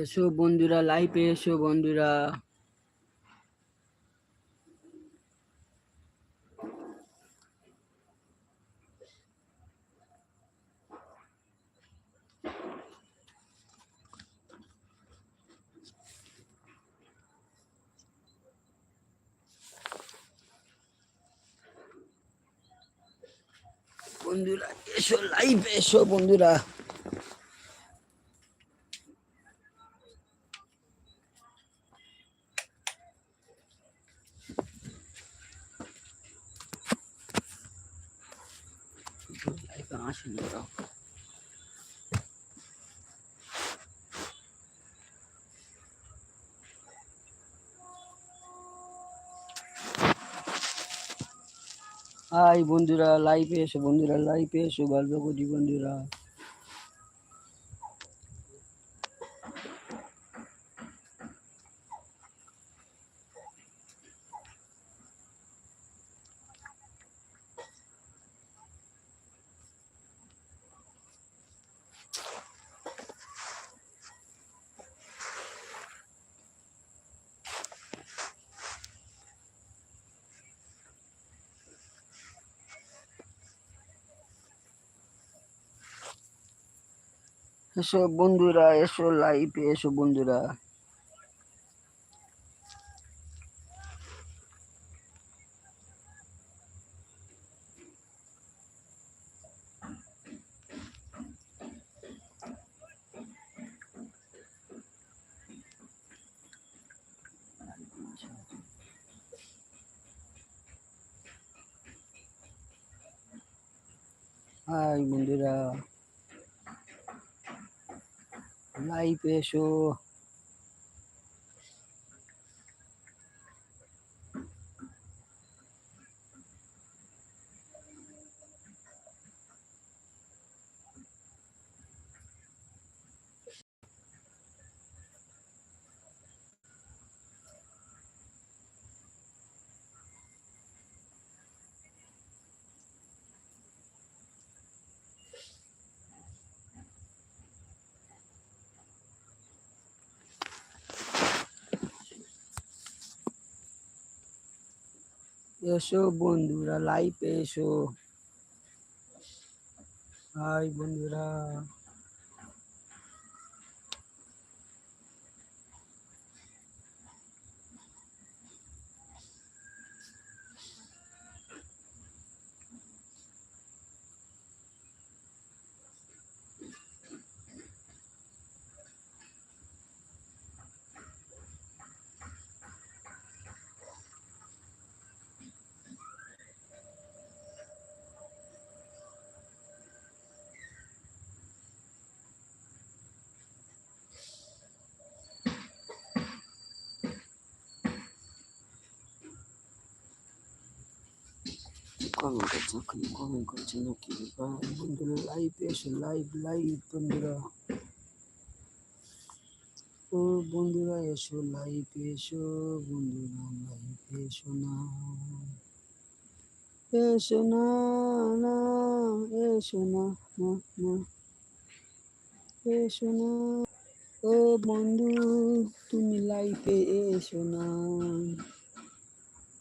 এসো বন্ধুরা লাইভে এসো বন্ধুরা। বন্ধুরা এসো লাইভে এসো বন্ধুরা। হাই বন্ধুরা লাইভে এসো বন্ধুরা লাইভে এসো গল্প করি বন্ধুরা। এসো বন্ধুরা এসো লাইভে এসো বন্ধুরা হাই বন্ধুরা ライブでしょう。এসো বন্ধুরা লাইভে এসো। হাই বন্ধুরা। কমেন্ট করছে বন্ধুরা এসো বন্ধুরা। ও বন্ধুরা, এসো এসো, বন্ধুরা এসো না। এসো না না, এসো না না এসো না। ও বন্ধু, তুমি লাইফে এসো না।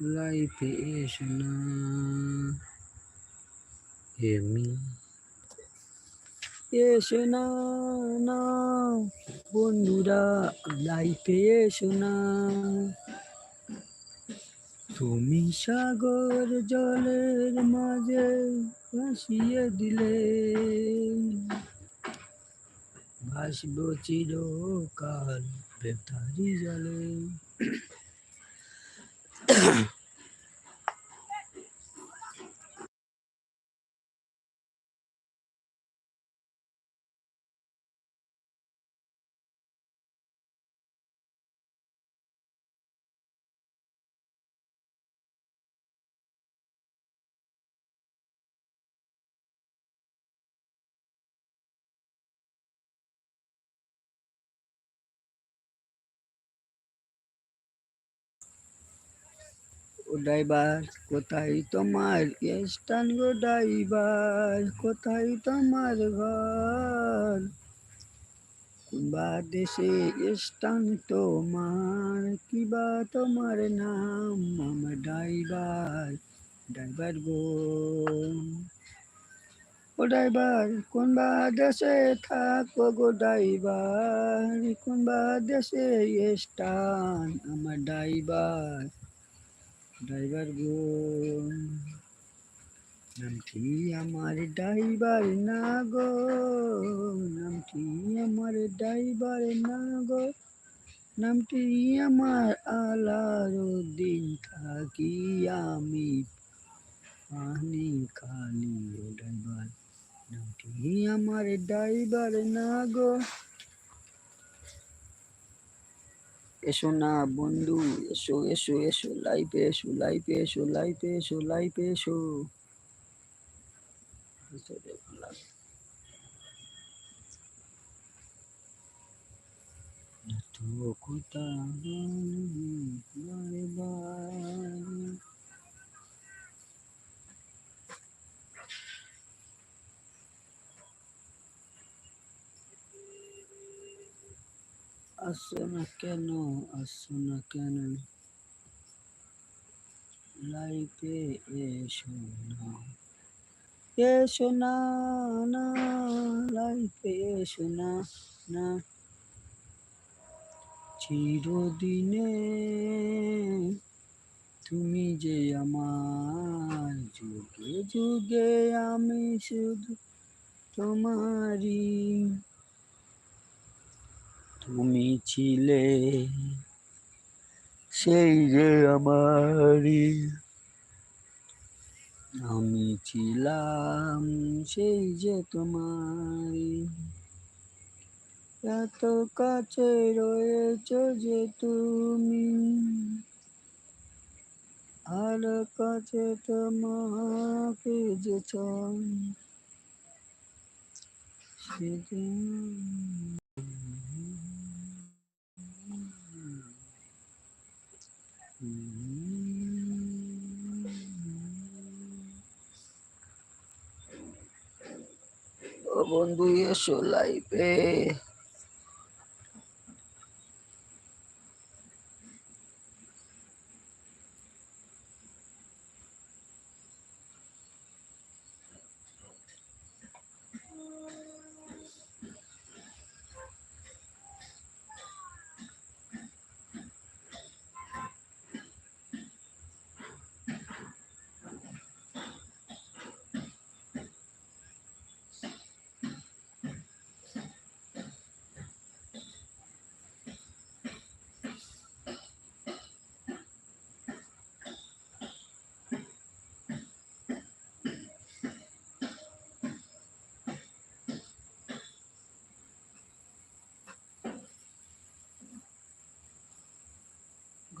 লাইফে এসো না এমনি এসো না না বন্ধুরা লাইফে এসো না তুমি সাগর জলের মাঝে ভাসিয়ে দিলে। ভাসব চিরকাল, বেতারি জলে। ও ড্রাইভার কোথায় তোমার স্টান গো ড্রাইভার কোথায় তোমার ঘর কিংবা দেশে স্টান তোমার কিবা তোমার নাম আমার ড্রাইভার ড্রাইভার গো ও ড্রাইভার কোন বা দেশে থাকো গো ড্রাইভার কোন বা দেশে স্টান আমার ড্রাইভার ড্রাইভার গো। নামটি আমার ড্রাইভার না গো। নামটি আমার ড্রাইভার না গো। নামটি আমার আলার দিন থাকি আমি পানি খালি ড্রাইভার। নামটি আমার ড্রাইভার না গো। এসো না বন্ধু, এসো এসো এসো লাইফে এসো লাইফে এসো লাইফে এসো লাইফে এসো। তো কোথা বারে আসো না কেন আসো না কেন লাইফে এসো না এসো না না লাইফে এসো না না চিরদিনে তুমি যে আমার যুগে যুগে আমি শুধু তোমারই তুমি ছিলে। সেই যে আমারই আমি ছিলাম, সেই যে তোমারই। এত কাছে রয়েছ যে তুমি, আর কাছে তোমাকে যে চাই সেদিন ও বন্ধু এসো লাইফে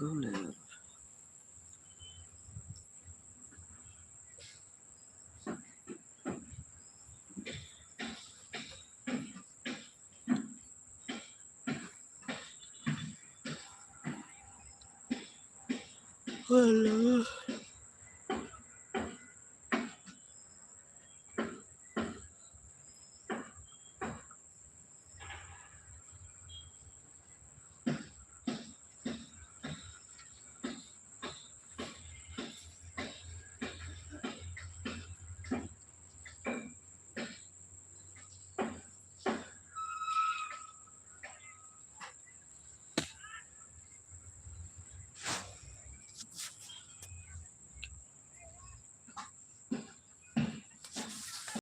Hello. Oh. Uh,